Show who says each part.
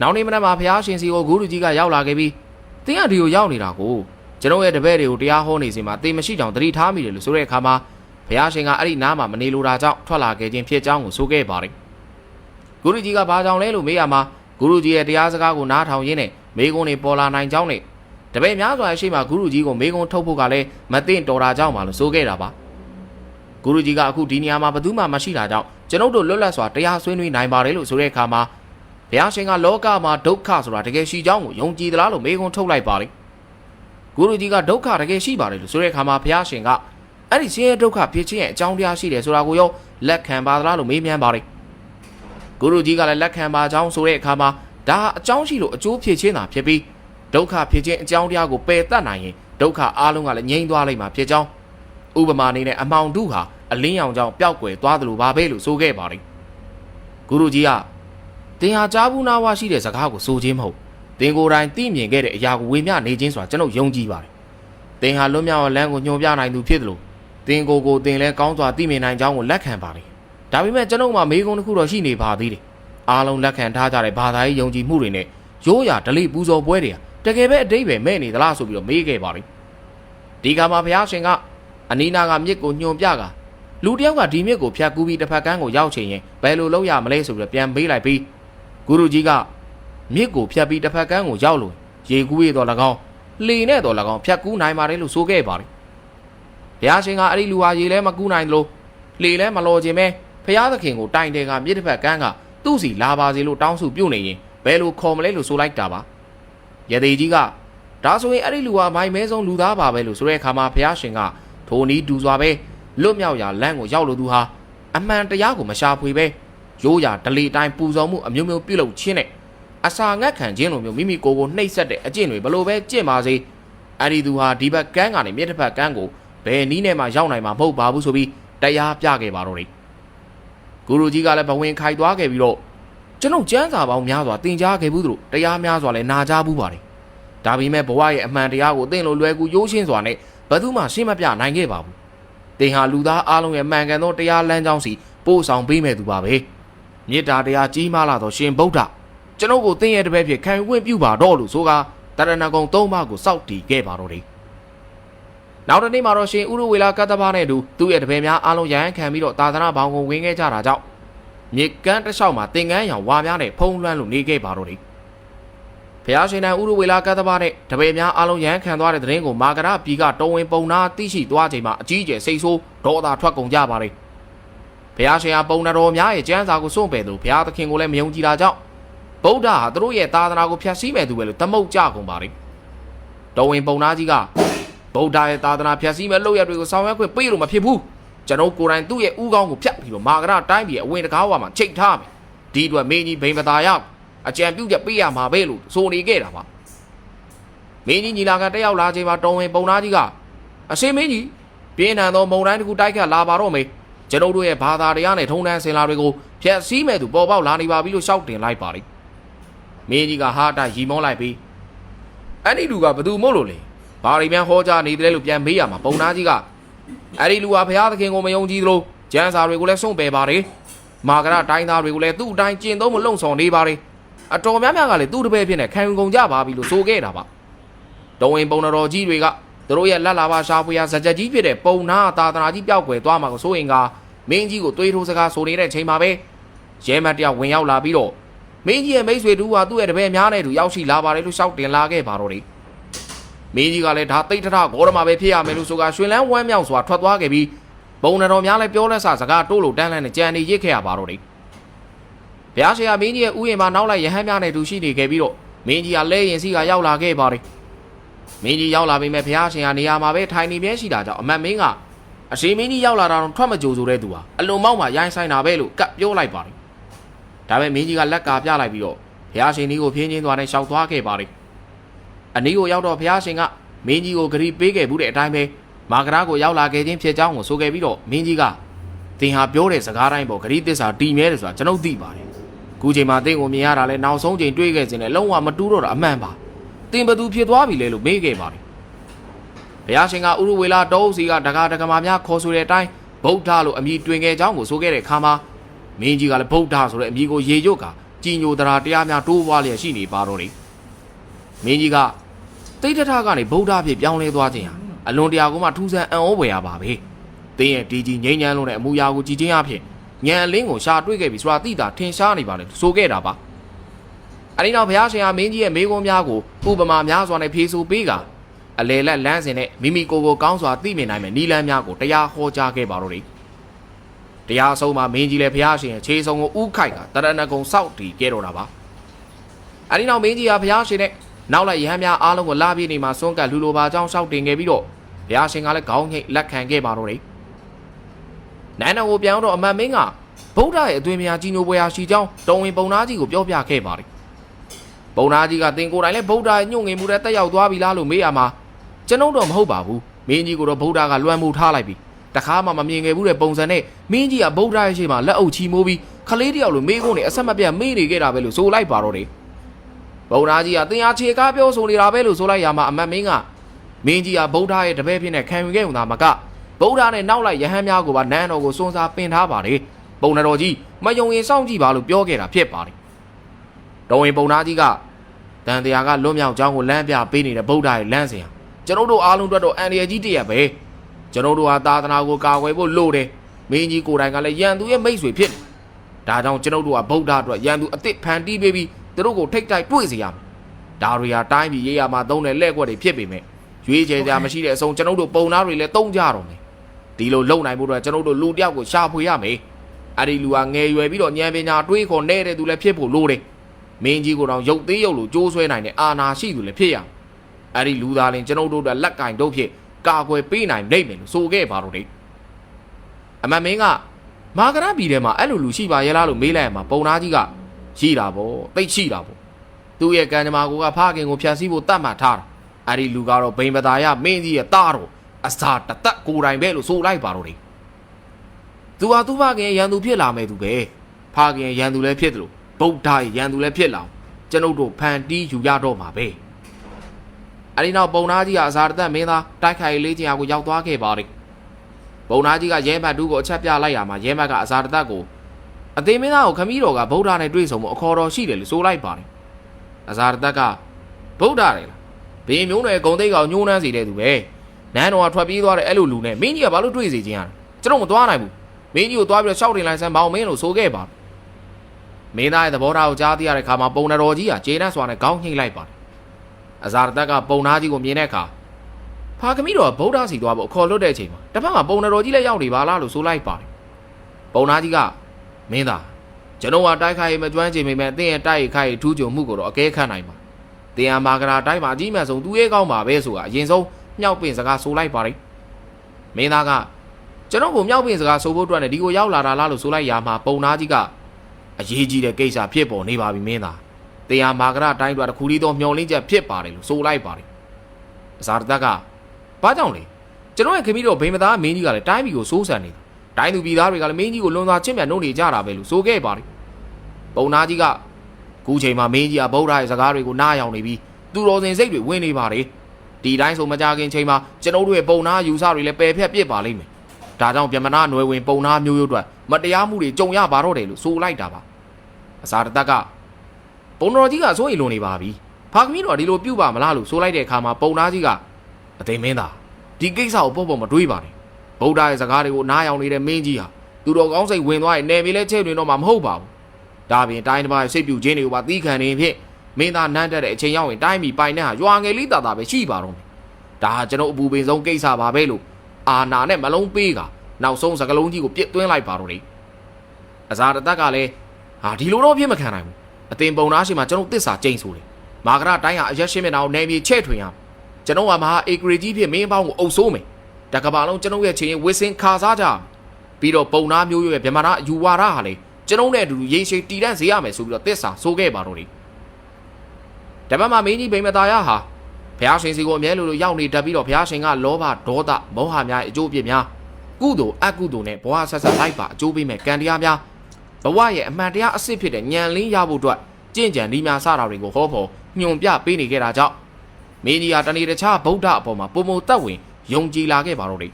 Speaker 1: နောက်နေ့မနက်မှာဘုရားရှင်စီကိုဂုရုကြီးကရောက်လာခဲ့ပြီးတင်းကဒီကိုရောက်နေတာကိုကျွန်တော်ရဲ့တပည့်တွေကိုတရားဟောနေစဉ်မှာတေမရှိကြောင်တတိထားမိတယ်လို့ဆိုတဲ့အခါမှာဘုရားရှင်ကအဲ့ဒီနားမှာမနေလိုတာကြောင့်ထွက်လာခဲ့ခြင်းဖြစ်ကြောင်းကိုဆိုခဲ့ပါတယ်ဂုရုကြီးကဘာကြောင့်လဲလို့မေးရမှာဂုရုကြီးရဲ့တရားစကားကိုနားထောင်ရင်းနဲ့မေကုန်းတွေပေါ်လာနိုင်ကြောင်းနဲ့တပည့်များစွာရှိမှဂုရုကြီးကိုမေကုန်းထုတ်ဖို့ကလည်းမသိင့်တော်တာကြောင့်ပါလို့ဆိုခဲ့တာပါဂုရုကြီးကအခုဒီနေရာမှာဘယ်သူမှမရှိတာကြောင့်ကျွန်ုပ်တို့လွတ်လပ်စွာတရားဆွေးနွေးနိုင်ပါတယ်လို့ဆိုတဲ့အခါမှာ ဘုရားရှင်ကလောကမှာဒုက္ခဆိုတာတကယ်ရှိကြောင်းကိုယုံကြည်သလားလို့မေးခွန်းထုတ်လိုက်ပါလေဂုရုကြီးကဒုက္ခတကယ်ရှိပါတယ်လို့ဆိုတဲ့အခါမှာဘုရားရှင်ကအဲ့ဒီဆင်းရဲဒုက္ခဖြစ်ခြင်းရဲ့အကြောင်းတရားရှိတယ်ဆိုတာကိုရောလက်ခံပါသလားလို့မေးမြန်းပါလေဂုရုကြီးကလည်းလက်ခံပါကြောင်းဆိုတဲ့အခါမှာဒါဟာအကြောင်းရှိလို့အကျိုးဖြစ်ခြင်းသာဖြစ်ပြီးဒုက္ခဖြစ်ခြင်းအကြောင်းတရားကိုပယ်တတ်နိုင်ရင်ဒုက္ခအလုံးကလည်းငြိမ်းသွားလိမ့်မှာဖြစ်ကြောင်းဥပမာအနေနဲ့အမောင်တုဟာအလင်းရောင်ကြောင့်ပျောက်ကွယ်သွားတယ်လို့ပါပဲလို့ဆိုခဲ့ပါလေဂုရုကြီးက တင်ဟာကြားဘူးနာဝရှိတဲ့စကားကိုဆိုခြင်းမဟုတ်တင်ကိုယ်တိုင်သိမြင်ခဲ့တဲ့အရာကိုဝေမျှနေခြင်းဆိုတာကျွန်တော်ယုံကြည်ပါတယ်တင်ဟာလွတ်မြောက်လမ်းကိုညွှန်ပြနိုင်သူဖြစ်တယ်လို့တင်ကိုယ်ကိုတင်လဲကောင်းစွာသိမြင်နိုင်ကြောင်းကိုလက်ခံပါတယ်ဒါပေမဲ့ကျွန်တော်မှမေးခွန်းတစ်ခုတော့ရှိနေပါသေးတယ်အားလုံးလက်ခံထားကြတဲ့ဘာသာရေးယုံကြည်မှုတွေနဲ့ရိုးရာဓလေ့ပူဇော်ပွဲတွေဟာတကယ်ပဲအတိတ်ပဲမဲ့နေသလားဆိုပြီးတော့မေးခဲ့ပါတယ်ဒီကမှာဘုရားရှင်ကအနီးနာကမြစ်ကိုညွှန်ပြကလူတစ်ယောက်ကဒီမြစ်ကိုဖြတ်ကူးပြီးတစ်ဖက်ကန်းကိုရောက်ချင်ရင်ဘယ်လိုလုပ်ရမလဲဆိုပြီးတော့ပြန်မေးလိုက်ပြီး ဂုရုကြီးကမြစ်ကိုဖြတ်ပြီးတစ်ဖက်ကန်းကိုရောက်လို့ရေကူးရတော့၎င်းလှေနဲ့တော့၎င်းဖြတ်ကူးနိုင်ပါတယ်လို့ဆိုခဲ့ပါတယ်ဘုရားရှင်ကအဲ့ဒီလူဟာရေလဲမကူးနိုင်လို့လှေလဲမလော်ခြင်းပဲဘုရားသခင်ကိုတိုင်တယ်ကမြစ်တစ်ဖက်ကန်းကသူ့စီလာပါစေလို့တောင်းစုပြုတ်နေရင်ဘယ်လိုခေါ်မလဲလို့ဆိုလိုက်တာပါယတိကြီးကဒါဆိုရင်အဲ့ဒီလူဟာမိုင်မဲဆုံးလူသားပါပဲလို့ဆိုတဲ့အခါမှာဘုရားရှင်ကထိုနည်းတူစွာပဲလွတ်မြောက်ရာလမ်းကိုရောက်လို့သူဟာအမှန်တရားကိုမရှာဖွေပဲ ရိုးရာဒလီတိုင်းပူဇော်မှုအမျိုးမျိုးပြုလုပ်ခြင်းနဲ့အစာငတ်ခံခြင်းလိုမျိုးမိမိကိုယ်ကိုနှိပ်စက်တဲ့အကျင့်တွေဘလို့ပဲကျင့်ပါစေအဲ့ဒီသူဟာဒီဘက်ကန်းကနေမြစ်တစ်ဖက်ကန်းကိုဘယ်နည်းနဲ့မှရောက်နိုင်မှာမဟုတ်ပါဘူးဆိုပြီးတရားပြခဲ့ပါတော့တယ်ဂုရုကြီးကလည်းဘဝင်ခိုက်သွားခဲ့ပြီးတော့ကျွန်ုပ်ကျမ်းစာပေါင်းများစွာသင်ကြားခဲ့ဘူးသူတို့တရားများစွာလည်းနာကြားဘူးပါတယ်ဒါပေမဲ့ဘဝရဲ့အမှန်တရားကိုသင်လို့လွယ်ကူရိုးရှင်းစွာနဲ့ဘယ်သူမှရှင်းမပြနိုင်ခဲ့ပါဘူးသင်ဟာလူသားအလုံးရဲ့မှန်ကန်သောတရားလမ်းကြောင်းစီပို့ဆောင်ပေးမဲ့သူပါပဲ မေတ္တာတရားကြီးမားလာသောရှင်ဗုဒ္ဓကျွန်ုပ်ကိုသင်ရဲ့တပည့်ဖြစ်ခံယူခွင့်ပြုပါတော့လို့ဆိုကတရဏဂုံသုံးပါးကိုစောက်တည်ခဲ့ပါတော့တယ်။နောက်တစ်နေ့မှာတော့ရှင်ဥရဝေလာကတ္တဗနဲ့အတူသူ့ရဲ့တပည့်များအားလုံးရဟန်းခံပြီးတော့သာသနာဘောင်ကိုဝင်ခဲ့ကြတာကြောင့်မြေကမ်းတစ်လျှောက်မှာသင်္ကန်းရောင်ဝါများနဲ့ဖုံးလွှမ်းလို့နေခဲ့ပါတော့တယ်။ဘုရားရှင်တန်ဥရဝေလာကတ္တဗနဲ့တပည့်များအားလုံးရဟန်းခံသွားတဲ့တဲ့ရင်ကိုမာကရပြည်ကတော်ဝင်ပုံနာသိရှိသွားချိန်မှာအကြီးအကျယ်စိတ်ဆိုးဒေါသထွက်ကုန်ကြပါတယ်။ ဘုရားရှင်ဟာပုံနာတော်များရဲ့ကျမ်းစာကိုစွန့်ပယ်သူဘုရားသခင်ကိုလည်းမယုံကြည်တာကြောင့်ဗုဒ္ဓဟာသူတို့ရဲ့သာသနာကိုဖျက်ဆီးမယ်သူပဲလို့သမုတ်ကြကုန်ပါလေတော်ဝင်ပုံနာကြီးကဗုဒ္ဓရဲ့သာသနာဖျက်ဆီးမဲ့လုပ်ရတွေကိုဆောင်ရွက်ခွင့်ပေးလို့မဖြစ်ဘူးကျွန်တော်ကိုယ်တိုင်သူ့ရဲ့ဥကောင်းကိုဖျက်ပြီးတော့မာဂရတိုင်းပြည်အဝင်တကားဝါမှာချိန်ထားမယ်ဒီအတွက်မင်းကြီးဘိန်ပသာရအကြံပြုချက်ပေးရမှာပဲလို့ဆိုနေခဲ့တာပါမင်းကြီးညီလာခံတက်ရောက်လာချိန်မှာတော်ဝင်ပုံနာကြီးကအရှင်မင်းကြီးပြင်းထန်သောမုံတိုင်းတစ်ခုတိုက်ခတ်လာပါတော့မေ ကျွန်ုပ်တို့ရဲ့ဘာသာတရားနဲ့ထုံတန်းစင်လာတွေကိုဖျက်ဆီးမဲ့သူပေါ်ပေါက်လာနေပါပြီလို့ရှောက်တင်လိုက်ပါလိမ့်မင်းကြီးကဟာတာရီမောလိုက်ပြီးအဲ့ဒီလူကဘသူမို့လို့လဲဘာရီမြန်ဟောကြားနေတယ်လို့ပြန်မေးရမှာပုံနာကြီးကအဲ့ဒီလူကဘုရားသခင်ကိုမယုံကြည်သလိုကျမ်းစာတွေကိုလည်းစွန့်ပယ်ပါတယ်မာဂရတိုင်းသားတွေကိုလည်းသူ့အတိုင်းကျင့်သုံးမလုံဆောင်နေပါတယ်အတော်များများကလည်းသူ့တပည့်ဖြစ်နေခံယူကုန်ကြပါပြီလို့ဆိုခဲ့တာပါတော်ဝင်ပုံတော်ကြီးတွေက သူတို့ရဲ့လက်လာပါရှားဖွေရဇကြက်ကြီးဖြစ်တဲ့ပုံနာသာသနာကြီးပျောက်ကွယ်သွားမှာကိုဆိုရင်ကမင်းကြီးကိုတွေးထိုးစကားဆိုနေတဲ့ချိန်မှာပဲရဲမတ်တယောက်ဝင်ရောက်လာပြီးတော့မင်းကြီးရဲ့မိတ်ဆွေတူဟာသူ့ရဲ့တပည့်များနဲ့တူရောက်ရှိလာပါတယ်လို့ရှောက်တင်လာခဲ့ပါတော့တယ်မင်းကြီးကလည်းဒါတိတ်ထထဂေါရမပဲဖြစ်ရမယ်လို့ဆိုကရွှေလန်းဝမ်းမြောက်စွာထွက်သွားခဲ့ပြီးပုံနာတော်များလည်းပြောလက်ဆစကားတိုးလို့တန်းလန်းနဲ့ကြံနေရစ်ခဲ့ရပါတော့တယ်ဘုရားရှင်ကမင်းကြီးရဲ့ဥယျာဉ်မှာနောက်လိုက်ရဟန်းများနဲ့တူရှိနေခဲ့ပြီးတော့မင်းကြီးကလဲရင်စီကရောက်လာခဲ့ပါတယ် မင်းကြီးရောက်လာပြီမဲ့ဘုရားရှင်ကနေရာမှာပဲထိုင်နေပြဲရှိတာကြောင့်အမတ်မင်းကအရှိမင်းကြီးရောက်လာတာတော့ထွက်မကြိုဆိုတဲ့သူဟာအလွန်မောက်မှရိုင်းဆိုင်တာပဲလို့ကပ်ပြောလိုက်ပါတယ်ဒါပေမဲ့မင်းကြီးကလက်ကာပြလိုက်ပြီးတော့ဘုရားရှင်ကြီးကိုဖြင်းချင်းသွားနဲ့ရှောက်သွားခဲ့ပါတယ်အနီးကိုရောက်တော့ဘုရားရှင်ကမင်းကြီးကိုဂရီပေးခဲ့ဘူးတဲ့အတိုင်းပဲမာဂရာကိုရောက်လာခဲ့ခြင်းဖြစ်ကြောင်းကိုဆိုခဲ့ပြီးတော့မင်းကြီးကသင်ဟာပြောတဲ့စကားတိုင်းပေါ့ဂရီသစ္စာတီမြဲတယ်ဆိုတာကျွန်ုပ်သိပါတယ်ခုချိန်မှာသင်ကိုမြင်ရတာလဲနောက်ဆုံးချိန်တွေးခဲ့ခြင်းနဲ့လုံးဝမတူးတော့တာအမှန်ပါ တင်ဘသူဖြစ်သွားပြီလဲလို့မေးခဲ့ပါတယ်ဘုရားရှင်ကဥရဝေလာတောအုပ်စီကဒကာဒကမာများခေါ်ဆိုတဲ့အတိုင်းဗုဒ္ဓလို့အမည်တွင်ခဲ့ကြောင်းကိုဆိုခဲ့တဲ့အခါမှာမင်းကြီးကလည်းဗုဒ္ဓဆိုတဲ့အမည်ကိုရေရွတ်ကကြီးညိုတရားတရားများတိုးပွားလျက်ရှိနေပါတော့တယ်မင်းကြီးကတိတ်တထကနေဗုဒ္ဓဖြစ်ပြောင်းလဲသွားခြင်းဟာအလွန်တရာကိုမှထူးဆန်းအံ့ဩဖွယ်ရပါပဲတင်းရဲ့ဒီကြီးငိမ့်ညမ်းလုံးတဲ့အမူအရာကိုကြည်ချင်းအဖြစ်ညံအလင်းကိုရှာတွေ့ခဲ့ပြီဆိုတာသိတာထင်ရှားနေပါလေဆိုခဲ့တာပါ အဲဒီနောက်ဘုရားရှင်ဟာမင်းကြီးရဲ့မိကုံးများကိုဥပမာများစွာနဲ့ဖြေဆိုပေးကအလေလက်လန်းစင်နဲ့မိမိကိုယ်ကိုကောင်းစွာသိမြင်နိုင်မယ့်နီလန်းများကိုတရားဟောကြားခဲ့ပါတော့တယ်တရားဆုံးမှာမင်းကြီးလည်းဘုရားရှင်ရဲ့ခြေဆုံးကိုဥခိုက်ကတရဏဂုံစောက်တည်ခဲ့တော့တာပါအဲဒီနောက်မင်းကြီးဟာဘုရားရှင်နဲ့နောက်လိုက်ရဟန်းများအားလုံးကိုလာပြည့်နေမှာစွန့်ကပ်လူလိုပါကြောင်းရှောက်တင်ခဲ့ပြီးတော့ဘုရားရှင်ကလည်းခေါင်းငိတ်လက်ခံခဲ့ပါတော့တယ်နန်းတော်ကိုပြန်တော့အမတ်မင်းကဗုဒ္ဓရဲ့အသွင်များကြီးညိုပွဲရာရှိကြောင်းတော်ဝင်ပုံနာကြီးကိုပြောပြခဲ့ပါတယ် ပုံနာကြီးကတင်ကိုယ်တိုင်လည်းဗုဒ္ဓရဲ့ညှို့ငင်မှုတဲ့တက်ရောက်သွားပြီလားလို့မေးရမှာကျွန်ုပ်တော့မဟုတ်ပါဘူးမင်းကြီးကိုတော့ဗုဒ္ဓကလွှမ်းမိုးထားလိုက်ပြီတခါမှမမြင်ခဲ့ဘူးတဲ့ပုံစံနဲ့မင်းကြီးကဗုဒ္ဓရဲ့ရှေ့မှာလက်အုပ်ချီမိုးပြီးခလေးတယောက်လိုမေးခွန်းနဲ့အဆက်မပြတ်မေးနေခဲ့တာပဲလို့ဆိုလိုက်ပါတော့တယ်ဗုဒ္ဓကြီးကတင်အားခြေကားပြောဆိုနေတာပဲလို့ဆိုလိုက်ရမှာအမတ်မင်းကမင်းကြီးကဗုဒ္ဓရဲ့တပည့်ဖြစ်နေခံယူခဲ့ုံသာမကဗုဒ္ဓနဲ့နောက်လိုက်ယဟန်များကိုပါနန်းတော်ကိုစွန့်စားပင်ထားပါတယ်ပုံတော်ကြီးမယုံရင်စောင့်ကြည့်ပါလို့ပြောခဲ့တာဖြစ်ပါတယ်တော်ဝင်ပုံသားကြီးက တန်တရားကလွတ်မြောက်ကြောင်းကိုလမ်းပြပေးနေတဲ့ဗုဒ္ဓရဲ့လမ်းစဉ်ဟာကျွန်တော်တို့အားလုံးအတွက်တော့အန်ရယ်ကြီးတရက်ပဲကျွန်တော်တို့ဟာသာသနာကိုကာကွယ်ဖို့လိုတယ်မင်းကြီးကိုယ်တိုင်ကလည်းရန်သူရဲ့မိတ်ဆွေဖြစ်တယ်ဒါကြောင့်ကျွန်တော်တို့ကဗုဒ္ဓအတွက်ရန်သူအစ်စ်ဖန်တီးပေးပြီးသူတို့ကိုထိတ်တိုက်တွေ့စေရမယ်ဒါတွေဟာတိုင်းပြည်ရေးရမှာသုံးတဲ့လက်ကွက်တွေဖြစ်ပေမဲ့ရွေးချယ်ကြမရှိတဲ့အဆုံးကျွန်တော်တို့ပုံသားတွေလည်းတုံးကြတော့မယ်ဒီလိုလုံနိုင်ဖို့အတွက်ကျွန်တော်တို့လူတယောက်ကိုရှာဖွေရမယ်အဲ့ဒီလူကငယ်ရွယ်ပြီးတော့ဉာဏ်ပညာတွေးခေါ်နေတဲ့သူလည်းဖြစ်ဖို့လိုတယ် မင်းကြီးကိုတော့ရုပ်သေးရုပ်လိုကြိုးဆွဲနိုင်တဲ့အာနာရှိသူလည်းဖြစ်ရမယ်အဲ့ဒီလူသားလင်ကျွန်တော်တို့အတွက်လက်ကင်တို့ဖြစ်ကာကွယ်ပေးနိုင်နိုင်မယ်လို့ဆိုခဲ့ပါတော့တယ်အမတ်မင်းကမာကရပြည်ထဲမှာအဲ့လိုလူရှိပါရဲ့လားလို့မေးလိုက်ရမှာပုံသားကြီးကရှိတာပေါ့တိတ်ရှိတာပေါ့သူ့ရဲ့ကံကြမ္မာကိုကဖခင်ကိုဖျက်ဆီးဖို့တတ်မှတ်ထားတာအဲ့ဒီလူကတော့ဘိန်ပတာရမင်းကြီးရဲ့တားတော့အစာတသက်ကိုယ်တိုင်ပဲလို့ဆိုလိုက်ပါတော့တယ်သူဟာသူ့ဖခင်ရန်သူဖြစ်လာမယ်သူပဲဖခင်ရန်သူလည်းဖြစ်တယ်လို့ ဗုဒ္ဓရဲ့ရန်သူလည်းဖြစ်လာအောင်ကျွန်ုပ်တို့ဖန်တီးယူရတော့မှာပဲအဲ့ဒီနောက်ပုံနာကြီးကအစာတသက်မင်းသားတိုက်ခိုက်လေးချင်အောင်ကိုရောက်သွားခဲ့ပါတယ်ပုံနာကြီးကရဲဘတ်တူးကိုအချက်ပြလိုက်ရမှာရဲဘတ်ကအစာတသက်ကိုအသေးမင်းသားကိုခမီးတော်ကဗုဒ္ဓနဲ့တွေ့ဆုံမှုအခေါ်တော်ရှိတယ်လို့ဆိုလိုက်ပါတယ်အစာတသက်ကဗုဒ္ဓတယ်လားဘေးမျိုးနယ်ဂုံသိက္ကောင်ညှိုးနှမ်းစေတဲ့သူပဲနန်းတော်ကထွက်ပြေးသွားတဲ့အဲ့လိုလူနဲ့မင်းကြီးကဘာလို့တွေ့စေခြင်းရလဲကျွန်တော်မသွားနိုင်ဘူးမင်းကြီးကိုသွားပြီးတော့ရှောက်တင်လိုက်စမ်းမောင်မင်းလို့ဆိုခဲ့ပါ မင်းသားရဲ့သဘောထားကိုကြားသိရတဲ့ခါမှာပုံတော်ကြီးကကျေနပ်စွာနဲ့ခေါင်းညှိလိုက်ပါတယ်အဇာတသက်ကပုံသားကြီးကိုမြင်တဲ့အခါဖာကမီတော်ဗုဒ္ဓစီသွားဖို့အခေါ်လွတ်တဲ့အချိန်မှာတစ်ဖက်မှာပုံတော်ကြီးလည်းရောက်နေပါလားလို့ဆိုလိုက်ပါတယ်ပုံသားကြီးကမင်းသားကျွန်တော်ကတိုက်ခိုက်မကျွမ်းချင်ပေမဲ့အင်းရဲ့တိုက်ခိုက်ထူးချွန်မှုကိုတော့အကဲခတ်နိုင်ပါတင်ယာမာဂရာတိုင်းမှာအကြီးမြတ်ဆုံးသူရဲ့ကောင်းပါပဲဆိုတာအရင်ဆုံးမြောက်ပင်စကားဆိုလိုက်ပါတယ်မင်းသားကကျွန်တော်ကိုမြောက်ပင်စကားဆိုဖို့အတွက်နဲ့ဒီကိုရောက်လာတာလားလို့ဆိုလိုက်ရာမှာပုံသားကြီးက အရေးကြီးတဲ့ကိစ္စဖြစ်ပေါ်နေပါပြီမင်းသားတင်ယာမာဂရာတိုင်းတို့တခုလီတော့မျောလင်းချက်ဖြစ်ပါတယ်လို့ဆိုလိုက်ပါတယ်အစာတသက်ကဘာကြောင့်လဲကျွန်တော်ရဲ့ခမီးတော်ဘိမသားမင်းကြီးကလည်းတိုင်းပြည်ကိုစိုးစံနေတာတိုင်းသူပြည်သားတွေကလည်းမင်းကြီးကိုလွန်စွာချစ်မြတ်နှုတ်နေကြတာပဲလို့ဆိုခဲ့ပါတယ်ပုံနာကြီးကခုချိန်မှာမင်းကြီးကဗုဒ္ဓရဲ့စကားတွေကိုနားယောင်နေပြီးသူတော်စင်စိတ်တွေဝင်နေပါတယ်ဒီတိုင်းဆိုမကြခင်ချိန်မှာကျွန်တော်တို့ရဲ့ပုံနာယူဆတွေလည်းပယ်ဖြတ်ပြစ်ပါလိမ့်မယ် ဒါကြောင့်ဗျမနာနွယ်ဝင်ပုံနာမျိုးရိုးအတွက်မတရားမှုတွေကြုံရပါတော့တယ်လို့ဆိုလိုက်တာပါအစာတသက်ကပုံတော်ကြီးကစိုးရိမ်လွန်နေပါပြီဖာကမီးတော်ဒီလိုပြုတ်ပါမလားလို့ဆိုလိုက်တဲ့အခါမှာပုံနာကြီးကအသိမင်းသားဒီကိစ္စကိုပေါ့ပေါ့မတွေးပါနဲ့ဗုဒ္ဓရဲ့စကားတွေကိုနားယောင်နေတဲ့မင်းကြီးဟာသူတော်ကောင်းစိတ်ဝင်သွားရင်နေမီလဲချဲ့တွင်တော့မှမဟုတ်ပါဘူးဒါပြင်တိုင်းတစ်ပါးစိတ်ပြူခြင်းတွေကိုပါသီးခံနေဖြင့်မင်းသားနန်းတက်တဲ့အချိန်ရောက်ရင်တိုင်းပြည်ပိုင်တဲ့ဟာရွာငယ်လေးတာတာပဲရှိပါတော့မယ်ဒါဟာကျွန်တော်အပူပင်ဆုံးကိစ္စပါပဲလို့ အာနာနဲ့မလုံးပေးကနောက်ဆုံးစကလုံးကြီးကိုပြစ်သွင်းလိုက်ပါတော့တယ်အဇာတတက်ကလည်းဟာဒီလိုတော့ပြစ်မခံနိုင်ဘူးအတင်ပုံသားရှိမှကျွန်တော်တစ္ဆာကျိန်ဆိုတယ်မာဂရတိုင်းဟာအရက်ရှင်းမျက်နှာကိုနေမြေချဲ့ထွင်ရကျွန်တော်ကမဟာအေဂရီကြီးဖြစ်မင်းပေါင်းကိုအုပ်ဆိုးမယ်တကဘာလုံးကျွန်တော်ရဲ့ချင်းဝစ်စင်ခါစားကြပြီးတော့ပုံနာမျိုးရဲ့ဗြဟ္မာနာအယူဝါဒဟာလေကျွန်တော်နဲ့အတူတူရေရှည်တည်တံ့စေရမယ်ဆိုပြီးတော့တစ္ဆာဆိုခဲ့ပါတော့တယ်တပတ်မှာမင်းကြီးဗိမသာရဟာ ဘုရားရှင်စီကိုအမြဲလိုလိုရောက်နေတတ်ပြီးတော့ဘုရားရှင်ကလောဘဒေါသမောဟများအကျိုးအပြစ်များကုသိုလ်အကုသိုလ်နဲ့ဘဝဆက်ဆက်လိုက်ပါအကျိုးပေးမဲ့ကံတရားများဘဝရဲ့အမှန်တရားအစစ်ဖြစ်တဲ့ဉာဏ်လင်းရဖို့အတွက်ကြင်ကြံဒီများစတာတွေကိုဟောဖို့ညွန်ပြပေးနေခဲ့တာကြောင့်မင်းကြီးဟာတဏီတခြားဗုဒ္ဓအပေါ်မှာပုံမတက်ဝင်ယုံကြည်လာခဲ့ပါတော့တယ်